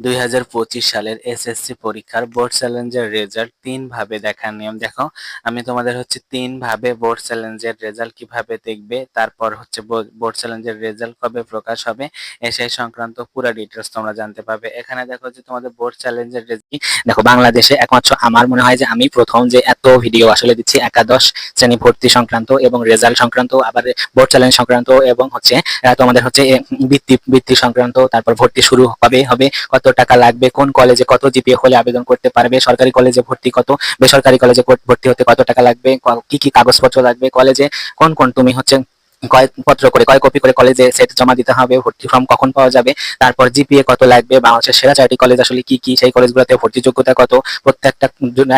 দুই হাজার পঁচিশ সালের এসএসসি পরীক্ষার বোর্ড চ্যালেঞ্জের রেজাল্ট তিন ভাবে দেখার নিয়ম। দেখো, আমি তোমাদের হচ্ছে তিন ভাবে বোর্ড চ্যালেঞ্জের রেজাল্ট কীভাবে দেখবে, তারপর হচ্ছে বোর্ড চ্যালেঞ্জের রেজাল্ট কবে প্রকাশ হবে সেই সংক্রান্ত পুরো ডিটেলস তোমরা জানতে পারবে। এখানে দেখো যে তোমাদের বোর্ড চ্যালেঞ্জের দেখো, বাংলাদেশে একমাত্র আমার মনে হয় যে আমি প্রথম যে এত ভিডিও আসলে দিচ্ছি, একাদশ শ্রেণি ভর্তি সংক্রান্ত এবং রেজাল্ট সংক্রান্ত, আবার বোর্ড চ্যালেঞ্জ সংক্রান্ত এবং হচ্ছে তোমাদের হচ্ছে বৃত্তি বৃত্তি সংক্রান্ত, তারপর ভর্তি শুরু কবে হবে কত টাকা লাগবে, কোন কলেজে কত জিপিএ হলে আবেদন করতে পারবে, সরকারি কলেজে ভর্তি কত, বেসরকারি কলেজে ভর্তি হতে কত টাকা লাগবে, কি কি কাগজপত্র লাগবে কলেজে কোন কোন তুমি হচ্ছে কয় পত্র করে কয় কপি করে কলেজে সেট জমা দিতে হবে, ভর্তি ফর্ম কখন পাওয়া যাবে, তারপর জিপিএ কত লাগবে, বাংলাদেশের সেরা চারটি কলেজ আসলে কি কি, সেই কলেজগুলোতে ভর্তি যোগ্যতা কত, প্রত্যেকটা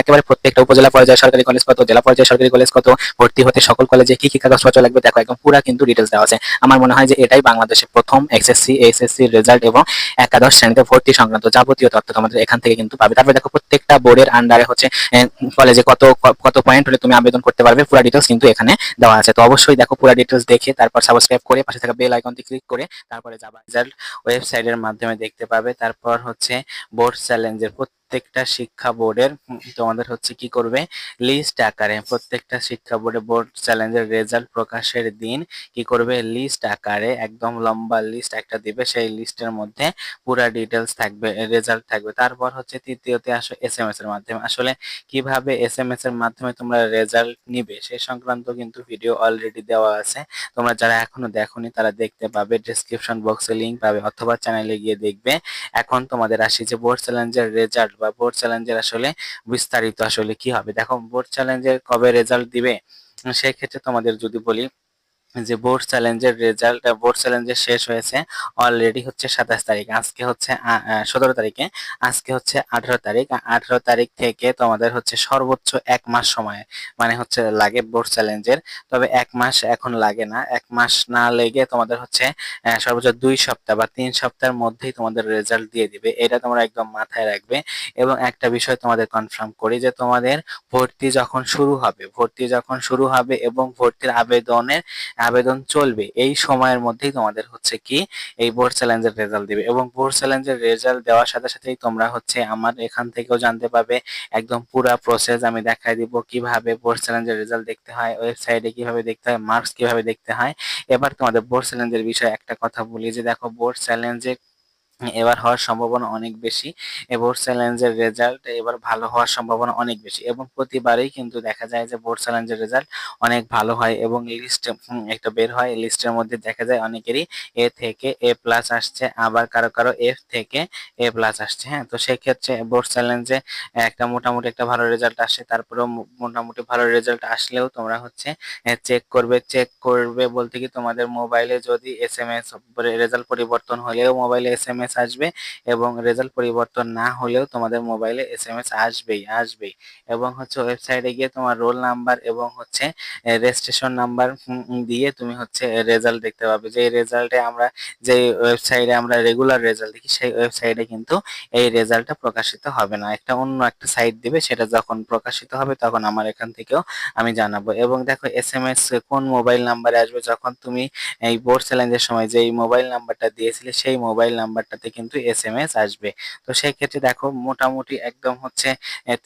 একেবারে প্রত্যেকটা উপজেলা পর্যায়ে সরকারি কলেজ কত, জেলা পর্যায়ে সরকারি কলেজ কত, ভর্তি হতে সকল কলেজে কি কি কাগজপত্র লাগবে, দেখো একদম পুরা কিন্তু ডিটেলস দেওয়া আছে। আমার মনে হয় যে এটাই বাংলাদেশের প্রথম এসএসসি এসএসসি রেজাল্ট এবং একাদশ শ্রেণীতে ভর্তি সংক্রান্ত যাবতীয় তথ্য তোমাদের এখান থেকে কিন্তু পাবে। তারপরে দেখো প্রত্যেকটা বোর্ডের আন্ডারে হচ্ছে কলেজে কত কত পয়েন্ট হলে তুমি আবেদন করতে পারবে, পুরো ডিটেলস কিন্তু এখানে দেওয়া আছে। তো অবশ্যই দেখো পুরো ডিটেলস দেখে, তারপর সাবস্ক্রাইব করে পাশে থাকা বেল আইকনটি ক্লিক করে তারপরে যাবা রেজাল্ট ওয়েবসাইটের মাধ্যমে দেখতে পাবে। তারপর হচ্ছে বোর্ড চ্যালেঞ্জের প্রত্যেকটা শিক্ষা বোর্ডের তোমাদের হচ্ছে কি করবে? লিস্ট আকারে, প্রত্যেকটা শিক্ষা বোর্ডে বোর্ড চ্যালেঞ্জের রেজাল্ট প্রকাশের দিন কি করবে? লিস্ট আকারে, একদম লম্বা লিস্ট একটা দিবে, সেই লিস্টের মধ্যে পুরা ডিটেলস থাকবে রেজাল্ট থাকবে। তারপর হচ্ছে তৃতীয়তে আসো এস এম এস এর মাধ্যমে। আসলে কীভাবে এস এম এস এর মাধ্যমে তোমরা রেজাল্ট নিবে, সে সংক্রান্ত কিন্তু ভিডিও অলরেডি দেওয়া আছে। তোমরা যারা এখনও দেখোনি, তারা দেখতে পাবে ডেসক্রিপশন বক্সে লিংক পাবে, অথবা চ্যানেলে গিয়ে দেখবে। এখন তোমাদের আসি যে বোর্ড চ্যালেঞ্জের রেজাল্ট বা বোর্ড চ্যালেঞ্জের আসলে বিস্তারিত আসলে কি হবে? দেখো বোর্ড চ্যালেঞ্জের কবে রেজাল্ট দিবে? সেই ক্ষেত্রে তোমাদের যদি বলি যে বোর্ড চ্যালেঞ্জের রেজাল্ট বোর্ড চ্যালেঞ্জের শেষ হয়েছে অলরেডি হচ্ছে সাতাশ তারিখ। আজকে হচ্ছে সতেরো তারিখে। আজকে হচ্ছে আঠারো তারিখ। আঠারো তারিখ থেকে তোমাদের হচ্ছে সর্বোচ্চ এক মাস সময় মানে হচ্ছে লাগে বোর্ড চ্যালেঞ্জের তবে এক মাস এখন লাগে না। এক মাস না লেগে তোমাদের হচ্ছে সর্বোচ্চ দুই সপ্তাহ বা তিন সপ্তাহের মধ্যেই তোমাদের রেজাল্ট দিয়ে দিবে। এটা তোমরা একদম মাথায় রাখবে। এবং একটা বিষয় তোমাদের কনফার্ম করি যে তোমাদের ভর্তি যখন শুরু হবে, ভর্তি যখন শুরু হবে এবং ভর্তির আবেদনের আবেদন চলবে। এই সময়ের মধ্যেই তোমাদের হচ্ছে কি এই বোর্ড চ্যালেঞ্জের রেজাল্ট দেবে এবং বোর্ড চ্যালেঞ্জের রেজাল্ট দেওয়ার সাথে সাথেই তোমরা হচ্ছে আমার এখান থেকেও জানতে পারবে একদম পুরো প্রসেস আমি দেখাই দিব কীভাবে বোর্ড চ্যালেঞ্জের রেজাল্ট দেখতে হয় ওয়েবসাইটে কীভাবে দেখতে হয় মার্কস কীভাবে দেখতে হয়। এবার তোমাদের বোর্ড চ্যালেঞ্জের বিষয়ে একটা কথা বলি যে দেখো বোর্ড চ্যালেঞ্জে এবার হওয়ার সম্ভাবনা অনেক বেশি বোর্ড চ্যালেঞ্জের রেজাল্ট এবার ভালো হওয়ার সম্ভাবনা অনেক বেশি এবং প্রতিবারই কিন্তু দেখা যায় যে বোর্ড চ্যালেঞ্জের রেজাল্ট অনেক ভালো হয় এবং লিস্ট একটা বের হয়। লিস্টের মধ্যে দেখা যায় অনেকেরই এ থেকে এ প্লাস আসছে, আবার কারও কারও এফ থেকে এ প্লাস আসছে হ্যাঁ? তো সেক্ষেত্রে বোর্ড চ্যালেঞ্জে একটা মোটামুটি একটা ভালো রেজাল্ট আসে, তারপরেও মোটামুটি ভালো রেজাল্ট আসলেও তোমরা হচ্ছে চেক করবে। চেক করবে বলতে কি তোমাদের মোবাইলে যদি এস এম এস রেজাল্ট পরিবর্তন হলেও মোবাইলে এস এম এস আসবে এবং রেজাল্ট পরিবর্তন না হলেও তোমাদের মোবাইলে এস এম এস আসবেই আসবেই। এবং হচ্ছে ওয়েবসাইটে গিয়ে তোমার রোল নাম্বার এবং হচ্ছে রেজিস্ট্রেশন নাম্বার দিয়ে তুমি হচ্ছে রেজাল্ট দেখতে পাবে। যে রেজাল্টে আমরা যে ওয়েবসাইটে আমরা রেগুলার রেজাল্ট দেখি, সেই ওয়েবসাইটে কিন্তু এই রেজাল্টটা প্রকাশিত হবে না। একটা অন্য একটা সাইট দিবে, সেটা যখন প্রকাশিত হবে তখন আমার এখান থেকেও আমি জানাব। এবং দেখো এস এম এস কোন মোবাইল নাম্বারে আসবে, যখন তুমি এই বোর্ড চ্যালেঞ্জের সময় যে মোবাইল নাম্বারটা দিয়েছিলে, সেই মোবাইল নাম্বারটাতে কিন্তু এস এম এস আসবে। তো সেই ক্ষেত্রে দেখো মোটামুটি একদম হচ্ছে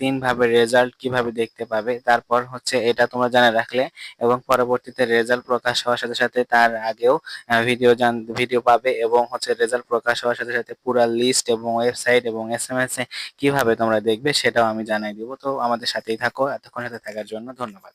তিন ভাবে রেজাল্ট কীভাবে দেখতে পাবে, তারপর হচ্ছে এটা তোমরা জানা রাখলে এবং পরবর্তীতে রেজাল্ট প্রকাশ হওয়ার সাথে সাথে তার আগেও ভিডিও জান ভিডিও পাবে এবং হচ্ছে রেজাল্ট প্রকাশ হওয়ার সাথে সাথে পুরো লিস্ট এবং ওয়েবসাইট এবং এস এম এস এ কীভাবে তোমরা দেখবে সেটাও আমি জানাই দিব। তো আমাদের সাথেই থাকো, এতক্ষণ সাথে থাকার জন্য ধন্যবাদ।